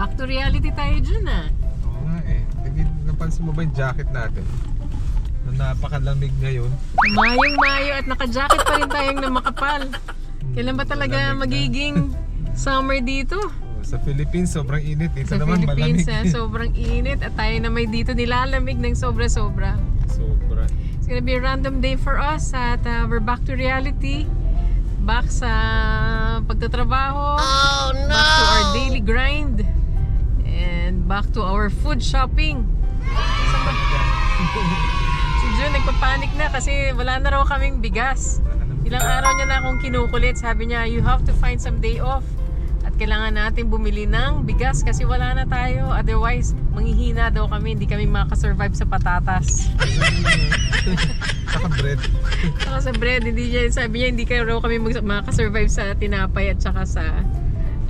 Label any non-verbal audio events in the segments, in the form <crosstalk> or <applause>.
Back to reality tayo dyan ah. Oo nga eh. Nag- Napansin mo ba yung jacket natin? Na napakalamig ngayon. Mayong mayo at naka-jacket pa rin tayong na makapal. Kailan ba talaga Malamig na. magiging summer dito? Oh, Sa Philippines, sobrang init. Dito Sa naman Philippines, malamig. ah, <laughs> sobrang init at tayo na may dito nilalamig ng sobra-sobra. Sobra. It's gonna be a random day for us at uh, we're back to reality. Back sa pagtatrabaho. Back to our daily grind. Back to our food shopping. Ba? si Jun nagpapanik na kasi wala na raw kaming bigas. Ilang araw niya na akong kinukulit. Sabi niya, you have to find some day off. At kailangan natin bumili ng bigas kasi wala na tayo. Otherwise, manghihina daw kami. Hindi kami makasurvive sa patatas. Saka bread. Saka sa bread, hindi niya, sabi niya, hindi kayo raw kami makasurvive sa tinapay at saka sa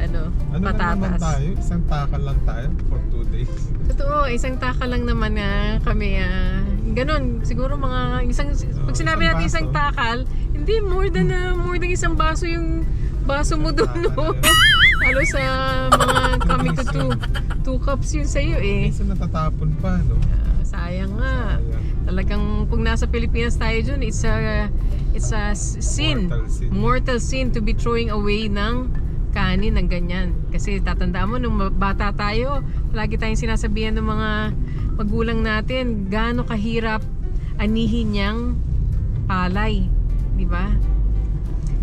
ano, Ano patatas. tayo? Isang takal lang tayo for two days. Totoo, isang taka lang naman na kami. ah, ganun, siguro mga isang pag sinabi isang natin isang baso. takal, hindi more than ah, more than isang baso yung baso mo doon, no? takal <laughs> Halos sa mga <laughs> kami ko two, two cups yun sa'yo eh. Minsan natatapon pa, no? Ah, sayang nga. Sayang. Talagang kung nasa Pilipinas tayo dyan, it's a, it's a sin. Mortal sin. Mortal sin to be throwing away ng kanin ng ganyan. Kasi tatandaan mo, nung bata tayo, lagi tayong sinasabihan ng mga magulang natin, gaano kahirap anihin niyang palay. Di ba?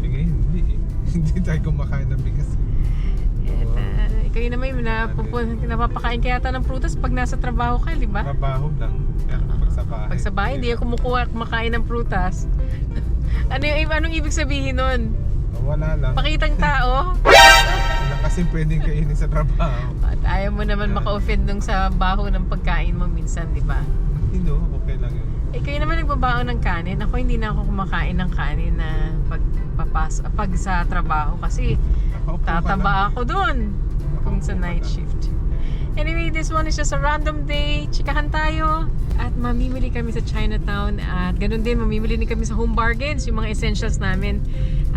Eh, ngayon, hindi eh. <laughs> Hindi tayo kumakain ng bigas. eh. At, uh, kayo naman yung napupun- napapakain kaya yata ng prutas pag nasa trabaho ka, di ba? Trabaho lang. Pero pag sa bahay. Pag sa bahay, hindi ako kumukuha kumakain ng prutas. <laughs> ano yung, anong ibig sabihin nun? Wala lang. Pakitang tao? Wala kasi pwedeng kainin sa trabaho. At ayaw mo naman maka-offend nung sa baho ng pagkain mo minsan, di ba? Hindi no, okay lang yun. Eh, kayo naman nagbabaon ng kanin. Ako hindi na ako kumakain ng kanin na pag, papas, pag sa trabaho kasi Nakaupo tataba ako doon kung sa night shift. Anyway, this one is just a random day. Chikahan tayo. At mamimili kami sa Chinatown. At ganun din, mamimili din kami sa Home Bargains, yung mga essentials namin.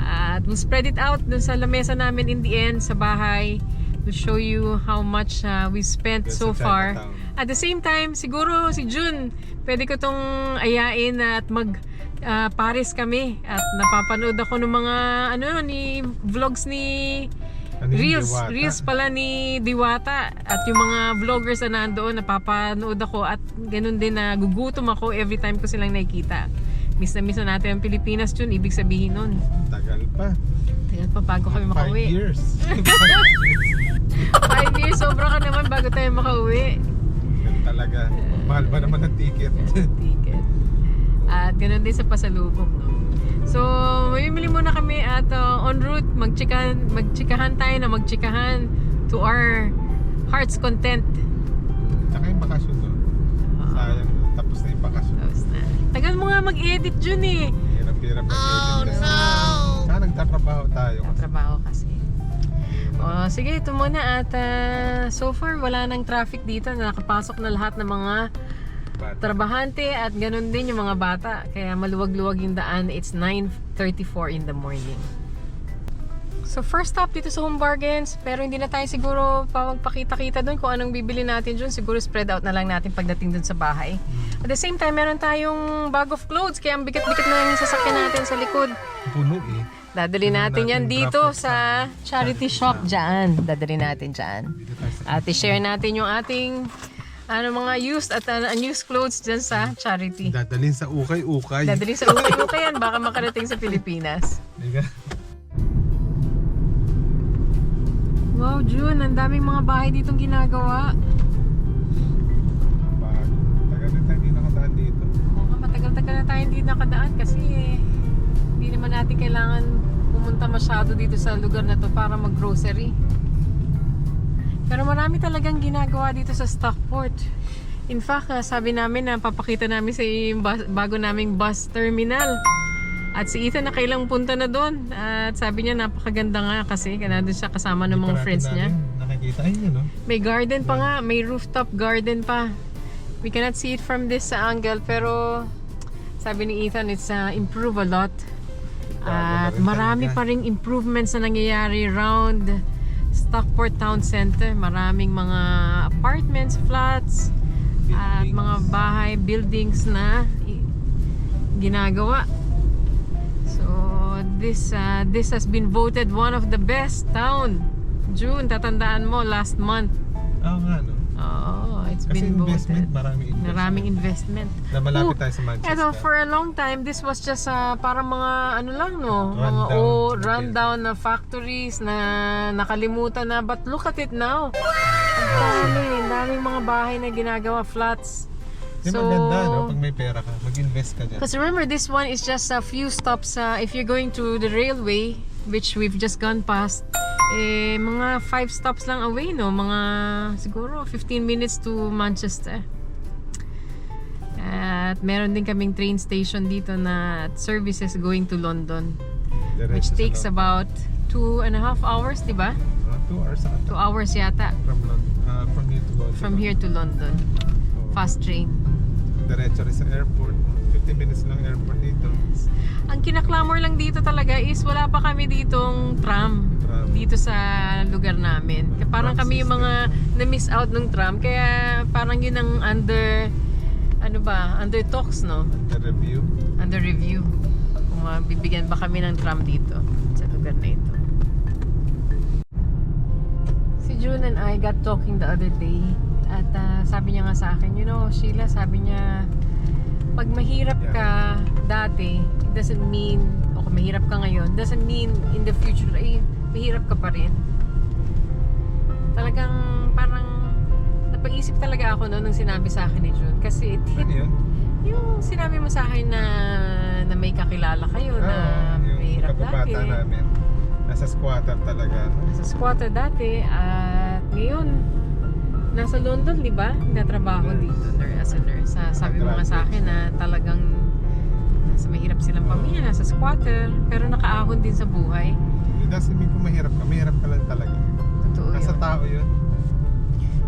At we'll spread it out dun sa lamesa namin in the end, sa bahay. We'll show you how much uh, we spent Dun so far. At the same time, siguro si Jun, pwede ko tong ayain at mag ah, Paris kami at napapanood ako ng mga ano ni vlogs ni Ano Reels, diwata? Reels pala ni Diwata at yung mga vloggers na nandoon napapanood ako at ganun din na gugutom ako every time ko silang nakikita. Miss na miss na natin ang Pilipinas Jun, ibig sabihin nun. Tagal pa. Tagal pa bago kami Five makauwi. years. <laughs> Five years, sobra ka naman bago tayo makauwi. Yan talaga. Mahal ba naman ang ticket? ticket. At ganun din sa pasalubong, no? So, mamimili muna kami at uh, en route, magchikahan, magchikahan tayo na magchikahan to our heart's content. Tsaka yung bakasyon doon. Mag-edit dyan eh. Hirap-hirap oh, kasi. Saka nagtatrabaho tayo. Ang trabaho kasi. O, sige, ito muna at uh, so far wala nang traffic dito. Nakapasok na lahat ng mga Bata. trabahante at ganun din yung mga bata. Kaya maluwag-luwag yung daan. It's 9.34 in the morning. So first stop dito sa Home Bargains, pero hindi na tayo siguro pa magpakita-kita doon kung anong bibili natin doon. Siguro spread out na lang natin pagdating doon sa bahay. At the same time, meron tayong bag of clothes, kaya ang bigat-bigat na yung sasakyan natin sa likod. Puno eh. Dadali natin yan dito sa charity shop dyan. Dadali natin dyan. At i-share natin yung ating ano mga used at uh, unused clothes dyan sa charity. Dadalhin sa ukay-ukay. Dadali sa <laughs> ukay-ukay yan, baka makarating sa Pilipinas. Wow, June, ang daming mga bahay ditong ginagawa. Bago. Tagal din tayo hindi nakadaan dito. Oo matagal-tagal na tayo hindi nakadaan kasi eh, hindi naman natin kailangan pumunta masyado dito sa lugar na to para mag-grocery. Pero marami talagang ginagawa dito sa Stockport. In fact, sabi namin na papakita namin sa bago naming bus terminal. At si Ethan na kailang punta na doon. At sabi niya napakaganda nga kasi kana doon siya kasama ng mga friends niya. Nakikita yun, no? May garden pa nga, may rooftop garden pa. We cannot see it from this angle pero sabi ni Ethan it's uh, improve a lot. At marami pa ring improvements na nangyayari around Stockport Town Center. Maraming mga apartments, flats, at Buildings. mga bahay, buildings na ginagawa. So, this uh, this has been voted one of the best town. June, tatandaan mo, last month. Oo nga, no? Oo, it's Kasi been investment, voted. maraming investment. Maraming investment. Na malapit Oh, tayo sa Manchester. Eto, for a long time, this was just uh, parang mga ano lang, no? mga Rundown. old, rundown na factories na nakalimutan na. But look at it now. Ang dami, daming mga bahay na ginagawa, flats. Di maganda, no? Pag may pera ka, mag-invest ka dyan. Because remember, this one is just a few stops. Uh, if you're going to the railway, which we've just gone past, eh, mga 5 stops lang away, no? Mga siguro 15 minutes to Manchester. At meron din kaming train station dito na services going to London. Diretso Which takes about two and a half hours, di ba? Ah, two hours ata. Two hours yata From, ah, from here to London. from here to London. Oo. Fast train. Diretso rin sa airport. 15 minutes lang airport dito. Ang kinaklamor lang dito talaga is wala pa kami ditong tram. Tram. dito sa lugar namin. Kaya parang Tram kami yung system. mga na-miss out ng tram. Kaya parang yun ang under, ano ba, under talks, no? The review. Under review. Kung uh, bibigyan ba kami ng tram dito sa lugar na ito. Si June and I got talking the other day at uh, sabi niya nga sa akin, you know, Sheila, sabi niya, pag mahirap ka dati, it doesn't mean, o kung mahirap ka ngayon, doesn't mean in the future, ay, mahirap ka pa rin. Talagang parang napaisip talaga ako noon nung sinabi sa akin ni June. Kasi it hit Ano yun? yung sinabi mo sa akin na na may kakilala kayo na Oo, yung mahirap dati. namin. Nasa squatter talaga. Nasa squatter dati at ngayon nasa London, di ba? Nagtatrabaho dito nurse, as a nurse. Ah, sabi mo nga sa akin na talagang nasa mahirap silang pamilya, nasa squatter, pero nakaahon din sa buhay. It doesn't mean kung mahirap ka. Mahirap ka lang talaga. Totoo Nasa yun. tao yun.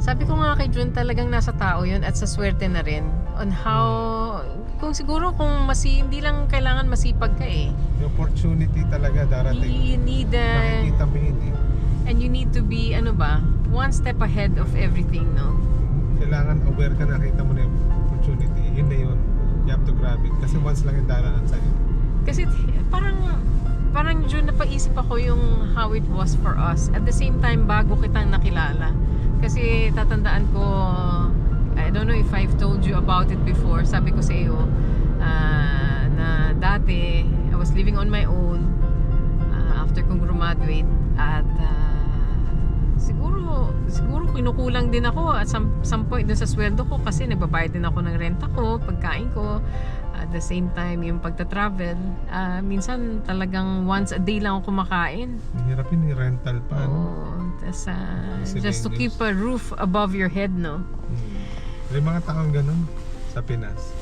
Sabi ko nga kay Jun, talagang nasa tao yun at sa swerte na rin on how, kung siguro kung masi, hindi lang kailangan masipag ka eh. Yung opportunity talaga darating. You need Nakikita mo yun eh. and you need to be ano ba one step ahead of everything no Kailangan aware ka nakita mo na yung opportunity. Yun na yun. You have to grab it. Kasi once lang yung daranan sa'yo. kasi parang parang June napaisip ako yung how it was for us at the same time bago kitang nakilala kasi tatandaan ko I don't know if I've told you about it before sabi ko sa iyo ah, na dati I was living on my own ah, after kong graduate at ah, siguro siguro kinukulang din ako at some, some point dun sa sweldo ko kasi nagbabayad din ako ng renta ko, pagkain ko at the same time yung pagta-travel ah, minsan talagang once a day lang ako kumakain Mahirap yun yung rental pa. Oo. Tas, Kasi just to keep a roof above your head no Hmm. May mga taong ganun sa Pinas.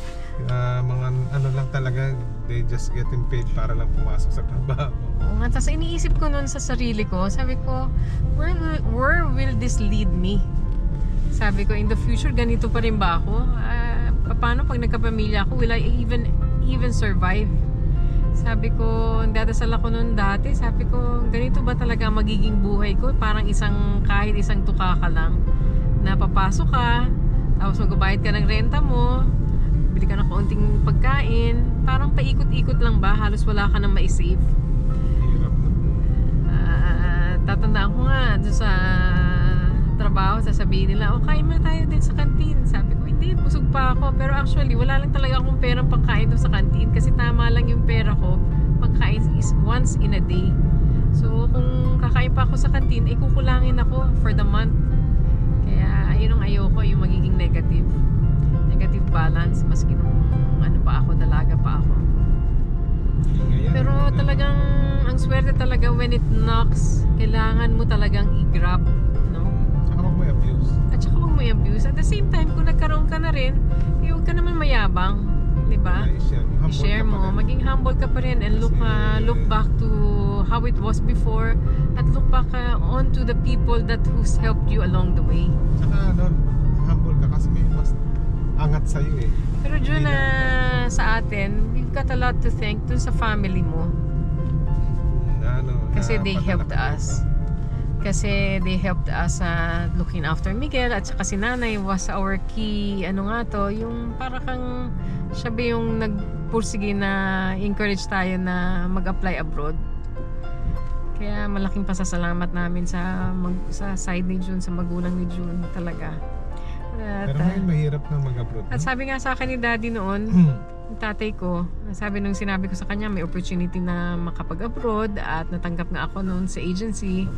Ah, mga ano lang talaga, they just getting paid para lang pumasok sa trabaho. Oo nga, tas iniisip ko nun sa sarili ko, sabi ko, where, will- where will this lead me? Sabi ko, in the future, ganito pa rin ba ako? Ah, paano pag nagkapamilya ako, will I even, even survive? Sabi ko, dadasal ako nun dati, sabi ko, ganito ba talaga magiging buhay ko? Parang isang, kahit isang tuka ka lang, na papasok ka, tapos magbabayad ka ng renta mo, bili ka ng kaunting pagkain, parang paikot-ikot lang ba? Halos wala ka nang maisave. Hirap na. Ah, tatandaan ko nga doon sa trabaho, sasabihin nila, oh, kain mo tayo din sa kantin. Sabi ko, hindi, busog pa ako. Pero actually, wala lang talaga akong perang pagkain doon sa kantin kasi tama lang yung pera ko. Pagkain is once in a day. So, kung kakain pa ako sa kantin, eh, kukulangin ako for the month. Kaya, ayun ang ayoko, yung magiging negative. Balance, maski nung ano pa ako, dalaga pa ako. Pero talagang ang swerte talaga when it knocks, kailangan mo talagang i-grab, no? Tsaka wag mo i-abuse. At saka huwag mo i-abuse. At the same time, kung nagkaroon ka na rin, eh, huwag ka naman mayabang, di ba? I-share mo. Maging humble ka pa rin and look uh, look back to how it was before at look back uh, on to the people that who's helped you along the way. Tsaka ano, humble ka kasi may mas angat sa'yo eh. Pero Jun, uh, sa atin, we've got a lot to thank dun sa family mo. Na, ano, Kasi na they helped ka us. dito. Kasi they helped us uh, looking after Miguel at saka si nanay was our key, ano nga to, yung para kang siya ba yung nagpursige na encourage tayo na mag-apply abroad. Kaya malaking pasasalamat namin sa mag, sa side ni June, sa magulang ni June talaga. At, Pero ngayon mahirap na mag-abroad. at sabi nga sa akin ni daddy noon, yung tatay ko, sabi nung sinabi ko sa kanya, may opportunity na makapag-abroad at natanggap nga ako noon sa agency.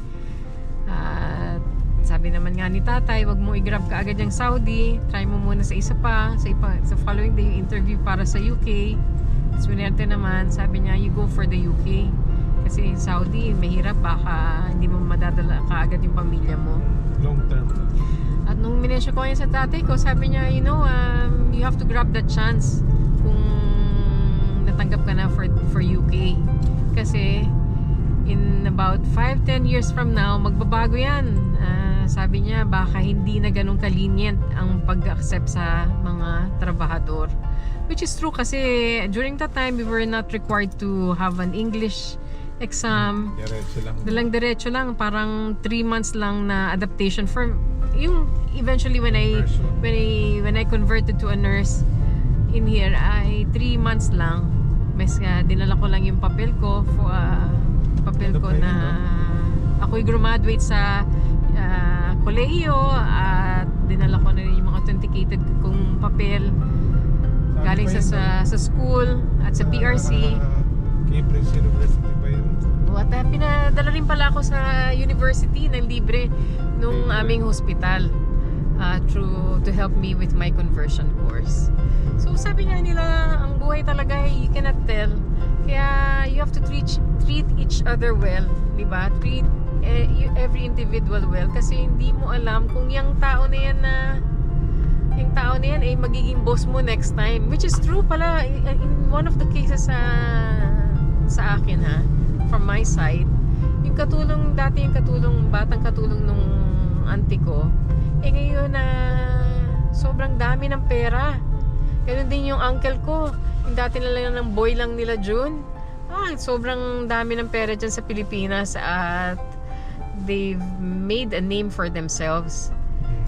At sabi naman nga ni tatay, wag mo i-grab ka agad yung Saudi. Try mo muna sa isa pa. Sa, ipa, sa following day, yung interview para sa UK. Swinerte naman, sabi niya, you go for the UK. Kasi Saudi, mahirap. Baka hindi mo madadala kaagad yung pamilya mo. Minensyon ko yun sa tatay ko, sabi niya, you know, um, you have to grab that chance kung natanggap ka na for, for UK. Kasi in about 5-10 years from now, magbabago yan. Ah, sabi niya, baka hindi na ganun kalinient ang pag-accept sa mga trabahador. Which is true kasi during that time, we were not required to have an English exam. Diretso lang. dalang diretso lang. Parang 3 months lang na adaptation for yung eventually when I when I when I converted to a nurse in here ay 3 months lang. Mas nga dinala ko lang yung papel ko for ah, papel Ano ko na ako'y graduate sa ah, kolehiyo at dinala ko na rin yung mga authenticated kong papel. Galing sa, sa sa school at sa PRC Ah, Cambridge University yun? At uh, pinadala rin pala ako sa university ng libre nung aming hospital uh, through to help me with my conversion course. So sabi nga nila, ang buhay talaga you cannot tell. Kaya you have to treat treat each other well, 'di ba? Treat eh, every individual well kasi hindi mo alam kung yung tao na yan na yung tao na yan ay magiging boss mo next time. Which is true pala in one of the cases sa sa akin ha, from my side. Yung katulong, dati yung katulong, batang katulong nung auntie ko, eh ngayon na sobrang dami ng pera. Ganun din yung uncle ko. Yung dati nila ng boy lang nila June. Ah, sobrang dami ng pera dyan sa Pilipinas at they've made a name for themselves.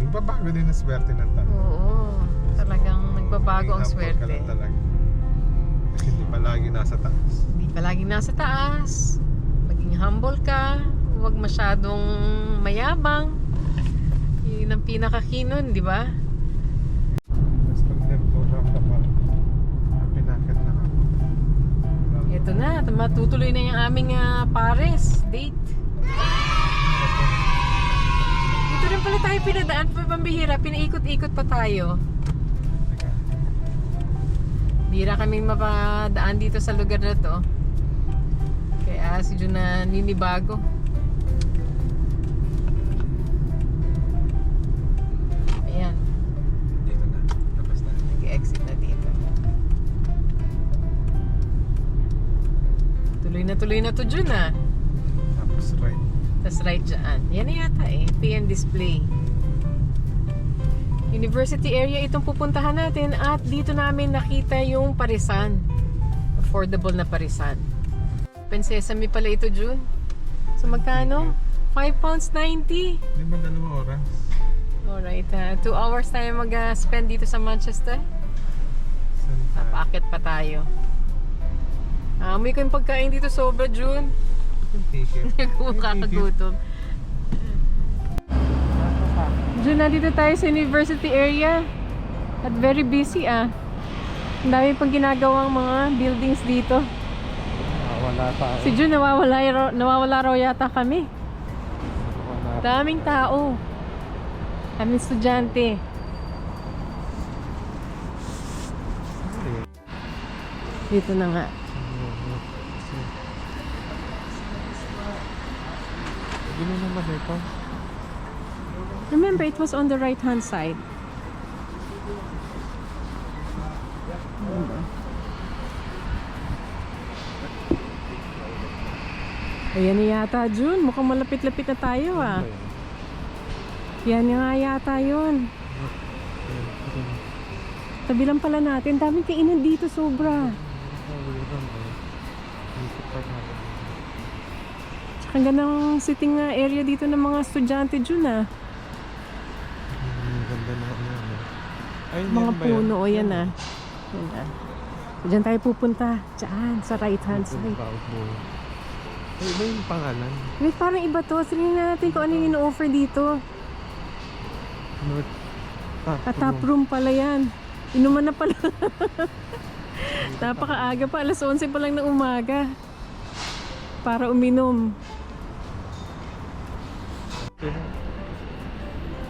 Nagbabago din ang swerte ng tao. Oo, talagang nagbabago ang humble ka swerte. lang talaga. Nasa taas. Hindi palaging nasa taas. Maging humble ka. Huwag masyadong mayabang. Yun ang pinakakinon, di ba? Ito na, matutuloy na yung aming ah, Paris date. Dito rin pala tayo pinadaan pa pambihira. Pinaikot-ikot pa tayo. Bira kaming mapadaan dito sa lugar na to. Kaya si Jun na ninibago. Ayan, Dito na. Labas na. nag-exit na dito. Tuloy na tuloy na to Jun ah. Tapos right. Tapos right dyan. Yan yata eh. PN display. University area itong pupuntahan natin at dito namin nakita yung parisan. Affordable na parisan. Pensesame pala ito, June. So magkano? 5 pounds 90. Di ba dalawang oras? Alright, 2 hours tayo mag-spend dito sa Manchester. Papaakit pa tayo. Amoy ko yung pagkain dito sobra, June. Ticket. <laughs> Kung Diyan nandito tayo sa university area. At very busy ah. Ang dami pang ginagawang mga buildings dito. Ah, wala tayo. Si Jun nawawala, nawawala raw yata kami. Wala. Daming tao. Daming estudyante. Dito na nga. Gino naman ito. Remember, it was on the right hand side. Ayan na yata, Jun. Mukhang malapit-lapit na tayo, ah. Yan nga yata yun. Tabi lang pala natin. Daming kainan dito, sobra. Tsaka Ang gandang sitting area dito ng mga estudyante Jun ah. Hmm, ganda na ano. ano. Ay, Mga puno o yan ah. Yan ah. Diyan tayo pupunta. Diyan, sa right hand side. Ay, iba yung pangalan. Wait, parang iba to. Tingnan natin kung ano yung ino-offer dito. North Tap At tap room pala yan. Inuman na pala. <laughs> Napakaaga pa. Alas 11 pa lang ng umaga. Para uminom.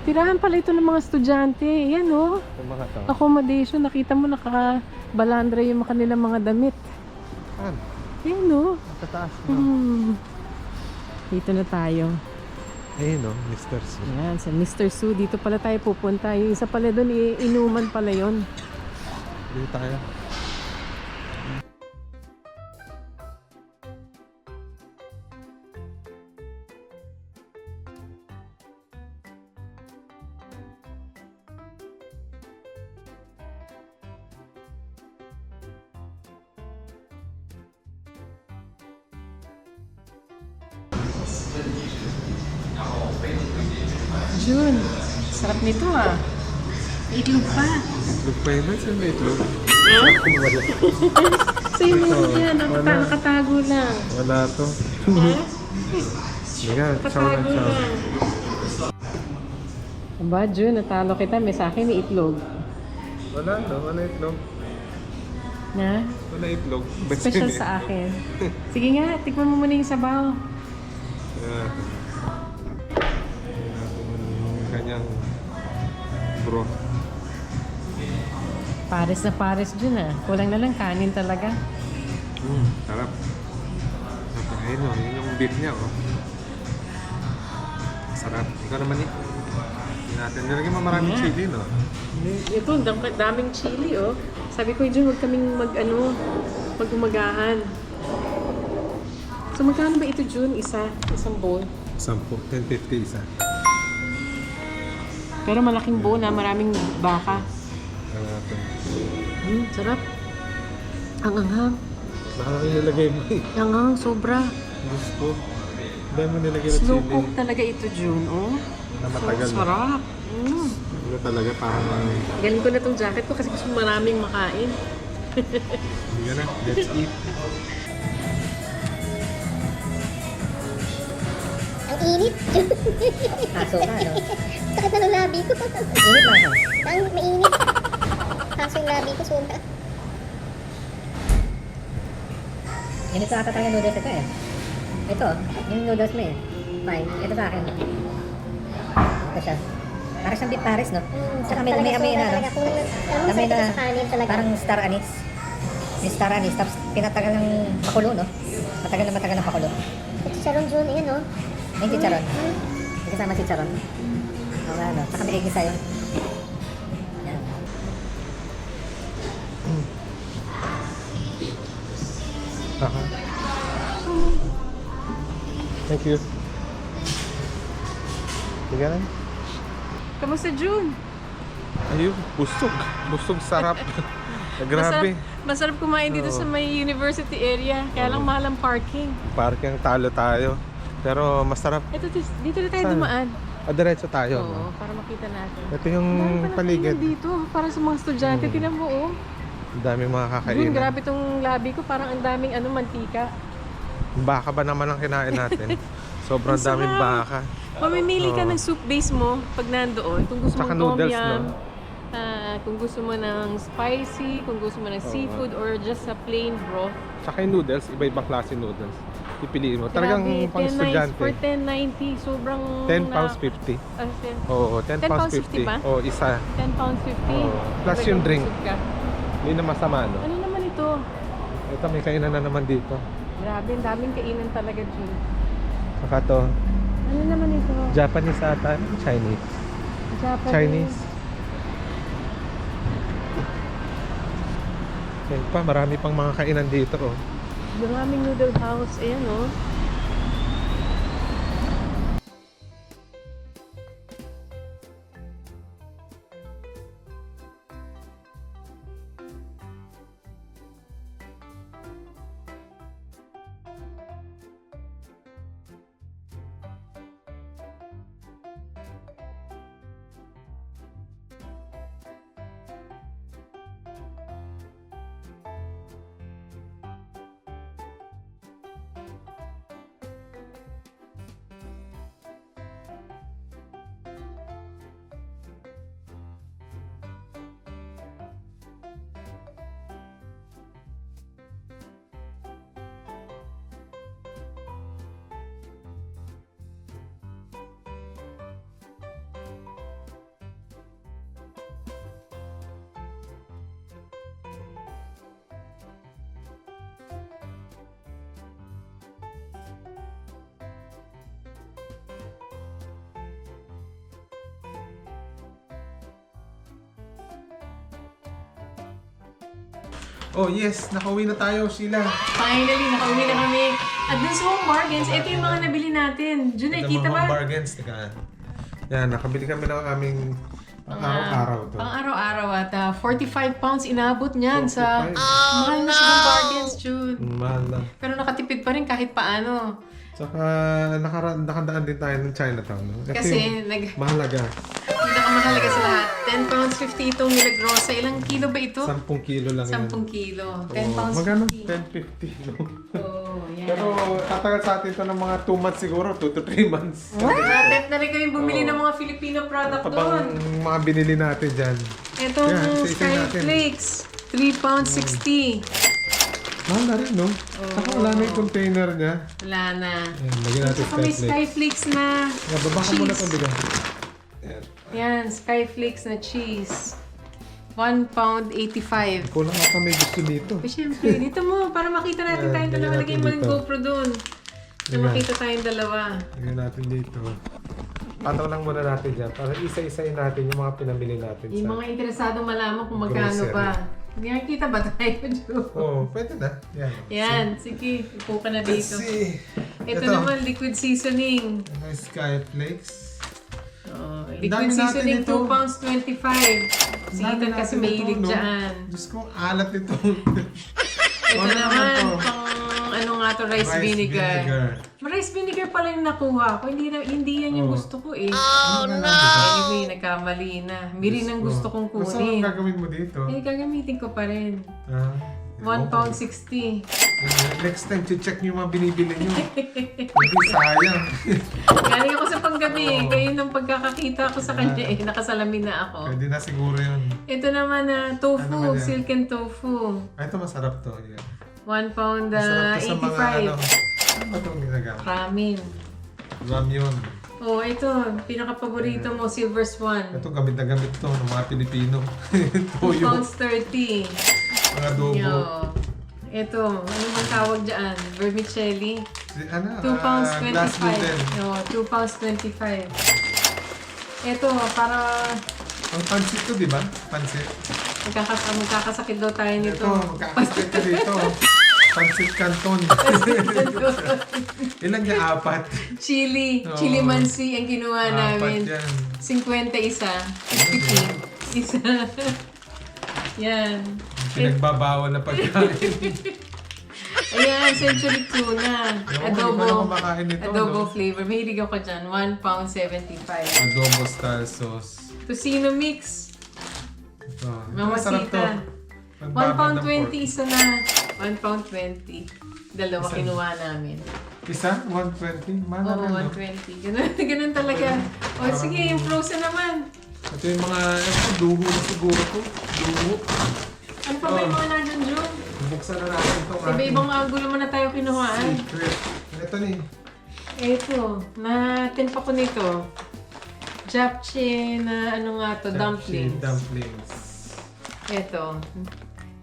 Tirahan pala ito ng mga estudyante. Yan oh. Yung mga to. Accommodation. Nakita mo nakabalandra yung mga kanilang mga damit. Saan? Yan oh. Tataas na. Hmm. Dito na tayo. Ayun o, Mr. Su. Yan, sa Mr. Sue. Dito pala tayo pupunta. Yung isa pala doon, inuman pala yon. Dito tayo. June, sarap nito ah. May Itlog pa. Itlog pa yun. Saan itlog? Sa'yo <laughs> mo Ito, yan. Ang wala. nakatago lang. Wala to. Ha? Sige, chow na Nakatago chow. lang. Aba, June, natalo kita. May sa akin may itlog. Wala no, wala itlog. Na? Wala itlog. Ba't Special yun <laughs> eh? sa akin. Sige nga, tikman mo muna yung sabaw. Pares na pares, June ah. Kulang na lang kanin talaga. Mm, sarap. Napakain o, yun yung beef niya oh. Sarap. Ikaw naman eh. Hindi natin. Nilagyan mo maraming Yeah. chili no? Ito, ang dam- daming chili oh. Sabi ko, June, huwag kaming mag, ano, magumagahan. So, magkano ba ito, June? Isa? Isang bowl? Sampo. 10.50 isa. Pero malaking bowl na maraming baka. Ang natin. Hmm, sarap. Ang anghang. Baka nilagay mo eh. Ang anghang, sobra. Diyos ko. Dahil mo nilagay na Slow chili. cook talaga ito, June, oh. Na matagal So, sarap. Mm. Ano talaga parang Galing ko na tong jacket ko kasi gusto maraming makain. Sige na, let's eat. Ang init. Aso ka, no? Sakit na ng labi ko. Init lang siya. Ang mainit. Kaso yung labi ko. Init sa ata talaga noodles ito eh. Ito, yung noodles mo eh. Fine. Ito sa akin. Ito siya. Parang siyang beef pares, no? Saka may, may amoy na, no? Amoy na, parang star anise. May star anise. Tapos pinatagal ng pakulo, no? Matagal na matagal ng pakulo. Chicharon June, ayan oh. May chicharon. Mm. May kasama chicharon. Oo nga, no? Saka may egg sa'yo. You. Sige na. Kamusta, June? Ayun, busog. Busog sarap. <laughs> Grabe. Masarap, masarap kumain dito Oo. sa may university area. Kaya lang mahal ang parking. Parang talo tayo. Pero masarap. Ito, dito na tayo Saan? dumaan. Ah, diretso tayo. Oo, no? para makita natin. Ito yung paligid. dito. Para sa mga estudyante. Hmm. Tinan mo, oh. Ang daming mga kakainan. grabe tong labi ko. Parang ang daming ano, mantika. Baka ba naman ang kinain natin? <laughs> Sobrang Ang sarap. daming baka. Mamimili ka Oo. ng soup base mo pag nandoon. Kung gusto Tsaka mo tom noodles, yum, no? ah, kung gusto mo ng spicy, kung gusto mo ng Oo. seafood, or just a plain broth. Tsaka yung noodles, iba-ibang klase noodles. Pipiliin mo. Talagang Grabe, pang 10 nights estudyante. For 10.90, sobrang... 10 pounds na- 50. ah, 10, Oo, 10, 10 pounds pounds 50. 50 ba? Oo, isa. 10 pounds 50. Oo. Plus yung drink. ka. Hindi na masama, no? Ano naman ito? Ito, may kainan na naman dito. Grabe, ang daming kainan talaga, June. Saka to, Ano naman ito? Japanese ata, Chinese. Japanese. Chinese. Yan pa, marami pang mga kainan dito, oh. Maraming noodle house. Ayan, oh. Oh yes, nakauwi na tayo, Sheila. Finally, nakauwi na kami. At dun sa Home Bargains, ito yung mga nabili natin. Jun, Ito kita mga ba? home bargains. Teka. Yan, nakabili kami ng aming araw-araw to. Pang araw-araw at ah, 45 pounds inabot niyan sa 45. mahal na sa Home Bargains, Jun. Mahal na. Pero nakatipid pa rin kahit paano. Saka nakara- nakadaan din tayo ng Chinatown. No? Kasi yung nag mahalaga. <laughs> pinakamahalaga sa lahat. 10 pounds 50 itong Milagrosa. Ilang kilo ba ito? 10 kilo lang 10 yan. kilo. 10 Oo. pounds Magkano? 50. 10.50. No? Oh, yan. Pero tatagal sa atin to ng mga 2 months siguro, 2 to 3 months. Attempt na rin kami bumili ng mga Filipino product Ito doon. bang mga binili natin dyan? Itong Yan, isa-isa natin. Skyflakes. 3 pounds 60. Mahal na rin, no? Saka wala na yung container niya. Wala na. Ayan, lagyan natin Saka may Skyflakes. Skyflakes na Yeah, baba ka muna cheese. ito, biga. Ayan. Yan, Skyflakes na cheese. 1 pound 85. Kulang ata may gusto dito. Eh, syempre, dito mo, para makita natin Yan, tayong dalawa. Lagay mo yung dito. GoPro doon. Na Lagyan. makita tayong dalawa. Lagyan natin dito. Pataw lang muna natin dyan para isa-isayin natin yung mga pinamili natin Yung sa... mga interesado malaman kung magkano Grocery. ba. Nakikita ba tayo, <laughs> Joe? Oo, oh, pwede na. Yan. Yan, sige, upo ka na Let's dito. see. Ito, naman, liquid seasoning. Ano yung Skyflakes? Oh, dami liquid natin seasoning, ito. 2 pounds 25. Si dami Ethan kasi mahilig ito, no? dyan. Diyos ko, alat nito. <laughs> Ito Ano naman, to? pang ano nga to, rice, vinegar. Rice vinegar pala yung nakuha ko. Hindi, na, hindi yan yung Oh. gusto ko eh. Oh, no! Anyway, nagkamali na. Miri ang gusto kong Basta kunin. ang gagawin mo dito? Eh, gagamitin ko pa rin. Ah, 1 okay. pound 60. Next time, check nyo yung mga binibili nyo. Hindi sayang. <laughs> Galing ako sa panggabi. Oo. Kayo nang pagkakakita ko sa kanya eh. Nakasalamin na ako. Pwede na siguro yun. Ito naman na tofu. Ano silken tofu. Ah, ito masarap to. Yeah. 1 pound uh, sa mga ano. 85. Ano ba itong ginagamit? Ramen. Ramyun. Oh, ito. Pinaka-paborito mo, Silver Swan. Ito gamit na gamit to ng mga Pilipino. <laughs> 2 Toyo. pounds 30. Mga adobo. Yo. Ito, ano bang tawag dyan? Vermicelli. Ano? 2 pounds ah, glass 25. noodle. No, 2 pounds 25. Ito, para Ang pansit to, di ba? Pansit. magkakas magkakasakit daw tayo nito. Ito, magkakasakit ka dito. Pansit canton. <laughs> Ilan niya? Apat. chili. Oo. Chili mansi ang kinuha Apat namin. yan. 50 isa. 50 isa. Yan. Pinagbabawal na pagkain. <laughs> Ayan, century tuna. Ewan ko, Adobo. kumakain nito, Adobo no? flavor. Mahilig ako dyan. 1 pound 75. Adobo style sauce. Tocino mix. Ito. Mamasita. masarap to. 1 Pagbabad pound ng 20 pork. isa na. 1 pound 20. Dalawa Isa. kinuha namin. Isa? 120? Mahal Oo, na rin, no? 120. Ganun, <laughs> ganun talaga. O sige, yung frozen naman. Ito yung mga, ito, duho na siguro to. Duho. Ano pa ba yung mga nandun, Jun? Buksan na natin itong Iba-ibang angulo mo na tayo kinuhaan. secret. Ito ni. Ito, natimpa ko nito. Japchae na ano nga to, dumplings. Dumplings. Ito.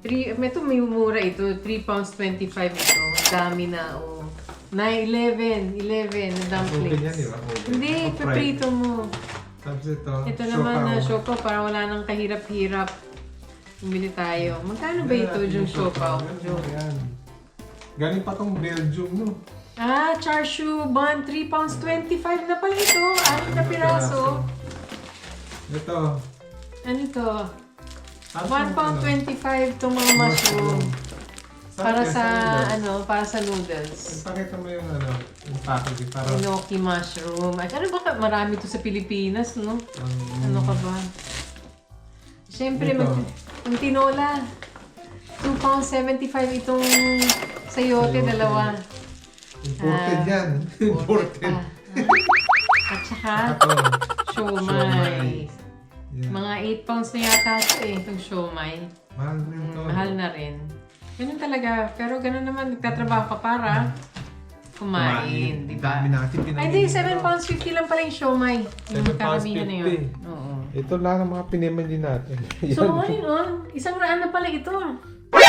Three, ito may mura ito. 3 pounds 25 ito. Ang dami na, oh. Na 11. 11 na dumplings. Yan, di ba? Open. Hindi, fried. paprito mo. Tapos ito, Ito naman na siopaw. siopaw para wala nang kahirap-hirap. Bumili tayo. Magkano ba ito yung siopaw? Jo? Yan. Galing pa tong Belgium, no? Ah, char siu bun. 3 pounds 25 na pala ito. Anim na piraso. Ito. Ano ito? Tapos 1 yung pound ano, 25 itong mga mushroom. Para sa, ano, para sa noodles. Ipakita mo yung ano, yung packaging para Enoki mushroom. At ano ba, ka- marami to sa Pilipinas, no? ang Ano ka ba? Siyempre, mag, ang tinola. 2 pounds 75 itong sayote, Sayote. dalawa. imported Ah, yan. imported. Ah, ah. At saka, siomay. Yan. Mga 8 pounds na yata ito eh, itong siomay. Mahal rin to. Mahal na rin. Ganun talaga. Pero ganun naman, nagtatrabaho ka para kumain, di ba? Dami natin Ay, pinamili di, dito. 7 pounds 50 lang pala yung siomay. Yung 7 pounds karamihan na yun. 50. Oo. Ito lang ang mga pinamili natin. <laughs> So, all in all, isang raan na pala ito. 100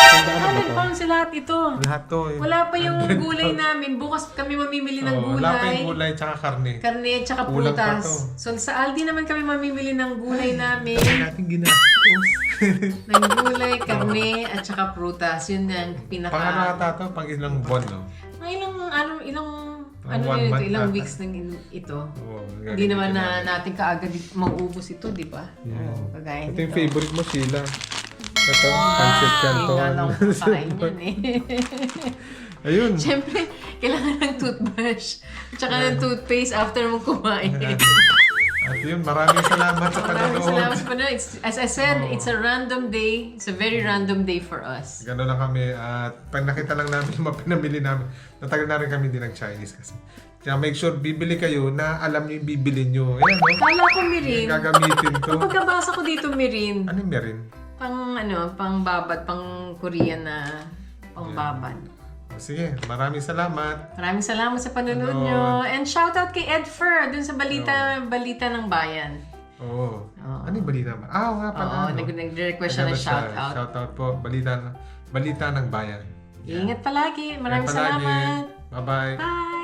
pounds sa lahat ito. Lahat to. eh. Wala pa yung gulay namin. Bukas kami mamimili ng Oo, Wala pa yung gulay tsaka karne. Karne at saka Kulang pa prutas. to. So sa Aldi naman kami mamimili ng gulay namin. Dami natin ginastos. <laughs> ng gulay, karne at saka prutas. Yun ang pinaka... Pang ano ata to? Pang ilang buwan, no? Mga ilang, ano, ilang, Pang ano one yun ito, month ilang ata. weeks ng ito. Oo, Hindi naman na natin kaagad mauubos ito, di ba? Yeah. Oo, kagaya Ito yung nito. favorite mo, Sheila. Ito, pancit canton. Hindi lang <laughs> kumakain yan eh. <laughs> Ayun. Siyempre, kailangan ng toothbrush. Tsaka ng toothpaste after mo kumain. At yun, maraming salamat sa Maraming panonood. salamat sa panonood. As I said, Oo. it's a random day. It's a very random day for us. Gano'n lang kami at pag nakita lang namin <laughs> yung mga pinamili namin, natagal na rin kami din ng Chinese kasi. Kaya make sure bibili kayo na alam niyo yung bibili niyo. Ayan, no? Kala ko mirin. Yung gagamitin to. Pagkabasa ko dito mirin. Ano yung meron? Pang ano, pang babad, pang Korean na pang babad. Sige, maraming salamat. Maraming salamat sa panonood Ano? nyo. And shout out kay Ed Fur dun sa balita balita ng bayan. Oo. Oo. Ano yung balita ba? Ah, oo nga pala. Oo, no? nag- nag-request siya ng Nagano shout out. Shout out po. Balita, balita ng bayan. Ingat palagi. Maraming Kaya palagi. salamat. Bye-bye. Bye!